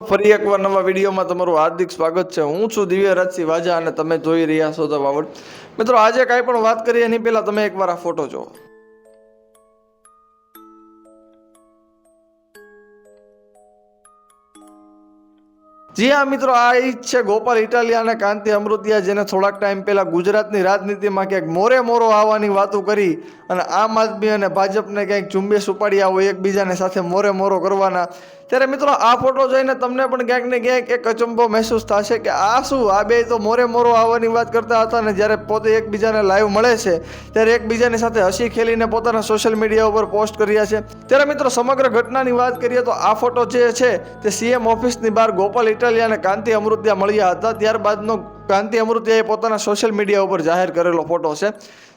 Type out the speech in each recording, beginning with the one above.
ફરી એકવાર નવા વિડીયોમાં તમારું હાર્દિક સ્વાગત છે. હું છું દિવ્ય રાજસિંહ વાજા અને તમે જોઈ રહ્યા છો ધ વાવડ મિત્રો, આજે કાંઈ પણ વાત કરીએ, એની પહેલા તમે એકવાર આ ફોટો જુઓ. જી હા, મિત્રો, આ ઈજ છે ગોપાલ ઇટાલિયા અને કાંતિ અમૃતિયા, જેને થોડાક ટાઈમ પહેલા ગુજરાતની રાજનીતિમાં ક્યાંક મોરે મોરો આવવાની વાતો કરી અને આમ આદમી અને ભાજપને ક્યાંક ઝુંબેશ ઉપાડ્યા હોય એકબીજાને સાથે મોરે મોરો કરવાના ત્યારે મિત્રો, આ ફોટો જોઈને તમને પણ ક્યાંક ને ક્યાંક એક અચંબો મહેસૂસ થશે કે આ શું? આ બે તો મોરે મોરો આવવાની વાત કરતા હતા ને જ્યારે પોતે એકબીજાને લાઈવ મળે છે, ત્યારે એકબીજાની સાથે હસી ખેલીને પોતાના સોશિયલ મીડિયા ઉપર પોસ્ટ કર્યા છે. ત્યારે મિત્રો, સમગ્ર ઘટનાની વાત કરીએ તો આ ફોટો જે છે, તે સીએમ ઓફિસની બહાર ગોપાલ ઇટાલિયા અને કાંતિ અમૃત્યા મળ્યા હતા. ત્યારબાદનો કાંતિ અમૃતિયાએ પોતાના સોશિયલ મીડિયા ઉપર જાહેર કરેલો ફોટો છે.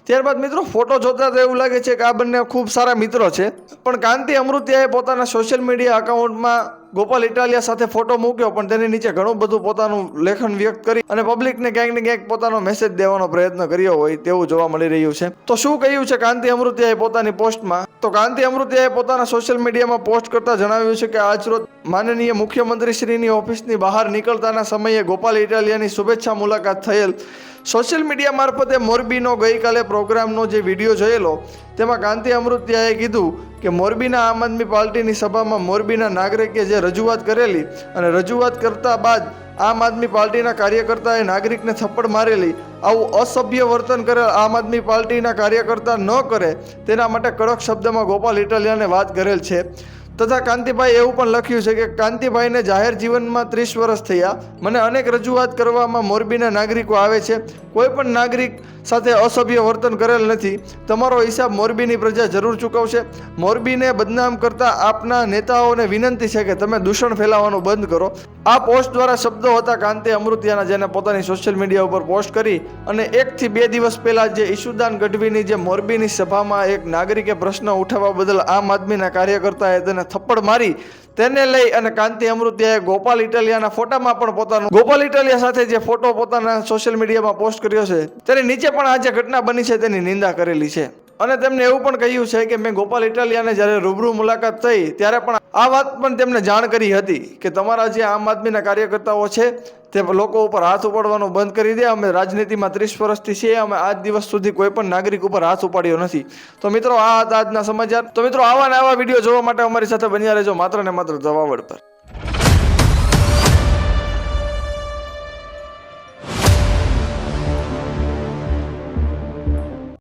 ત્યારબાદ મિત્રો ફોટો જોતા તો એવું લાગે છે કે આ બંને ખૂબ સારા મિત્રો છે. પણ કાંતિ અમૃતિયાએ પોતાના સોશિયલ મીડિયા અકાઉન્ટમાં ગોપાલ ઇટાલિયા સાથે ફોટો મૂક્યો, પણ તેની નીચે ઘણું બધું પોતાનું લેખન વ્યક્ત કરી અને પબ્લિકને ક્યાંક ને ક્યાંક પોતાનો મેસેજ દેવાનો પ્રયત્ન કર્યો હોય તેવું જોવા મળી રહ્યું છે. તો શું કહ્યું છે કાંતિ અમૃતિયાએ પોતાની પોસ્ટમાં? તો કાંતિ અમૃતિયાએ પોતાના સોશિયલ મીડિયામાં પોસ્ટ કરતા જણાવ્યું છે કે આજરોજ માનનીય મુખ્યમંત્રી શ્રીની ઓફિસની બહાર નીકળતાના સમયે ગોપાલ ઇટાલિયાની શુભેચ્છા મુલાકાત થયેલ સોશિયલ મીડિયા મારફતે મોરબીનો ગઈકાલે પ્રોગ્રામનો જે વીડિયો જોયેલો, તેમાં કાંતિ અમૃત્યાએ કીધું કે મોરબીના આમ આદમી પાર્ટીની સભામાં મોરબીના નાગરિકે જે રજૂઆત કરેલી અને રજૂઆત કરતા બાદ આમ આદમી પાર્ટીના કાર્યકર્તાએ નાગરિકને થપ્પડ મારેલી, આવું અસભ્ય વર્તન કરેલ આમ આદમી પાર્ટીના કાર્યકર્તા ન કરે, તેના માટે કડક શબ્દમાં ગોપાલ ઇટાલિયાને વાત કરેલ છે. તથા કાંતિભાઈ એવું પણ લખ્યું છે કે કાંતિભાઈને જાહેર જીવનમાં ત્રીસ વર્ષ થયા. મને અનેક રજૂઆત કરવામાં મોરબીના નાગરિકો આવે છે. કોઈ પણ નાગરિક સાથે અસભ્ય વર્તન કરેલ નથી. તમારો હિસાબ મોરબીની પ્રજા જરૂર ચૂકવશે. મોરબીને બદનામ કરતા આપના નેતાઓને વિનંતી છે કે તમે દૂષણ ફેલાવવાનું બંધ કરો. આ પોસ્ટ દ્વારા શબ્દો હતા કાંતિ અમૃતિયાના, જેને પોતાની સોશિયલ મીડિયા ઉપર પોસ્ટ કરી અને એકથી બે દિવસ પહેલા જે ઈશુદાન ગઢવીની જે મોરબીની સભામાં એક નાગરિકે પ્રશ્ન ઉઠાવવા બદલ આમ આદમીના કાર્યકર્તાએ તેને થપ્પડ મારી તેને લઈ અને કાંતિ અમૃતિયાએ ગોપાલ ઇટાલિયાના ફોટામાં પણ પોતાનું ગોપાલ ઇટાલિયા સાથે જે ફોટો પોતાના સોશિયલ મીડિયામાં પોસ્ટ કર્યો છે, તેની નીચે પણ આ જે ઘટના બની છે તેની નિંદા કરેલી છે. અને તેમને એવું પણ કહ્યું છે કે મેં ગોપાલ ઇટાલિયાને જ્યારે રૂબરૂ મુલાકાત થઈ, ત્યારે પણ આ વાત પણ તેમને જાણ કરી હતી કે તમારા જે આમ આદમીના કાર્યકર્તાઓ છે, તે લોકો ઉપર હાથ ઉપાડવાનું બંધ કરી દે, અમે રાજનીતિમાં ત્રીસ વર્ષથી છીએ, અમે આજ દિવસ સુધી કોઈ પણ નાગરિક ઉપર હાથ ઉપાડ્યો નથી. તો મિત્રો, આ હતા આજના સમાચાર. તો મિત્રો, આવા ને આવા વીડિયો જોવા માટે અમારી સાથે બન્યા રહેજો, માત્ર ને માત્ર જવાવડ પર.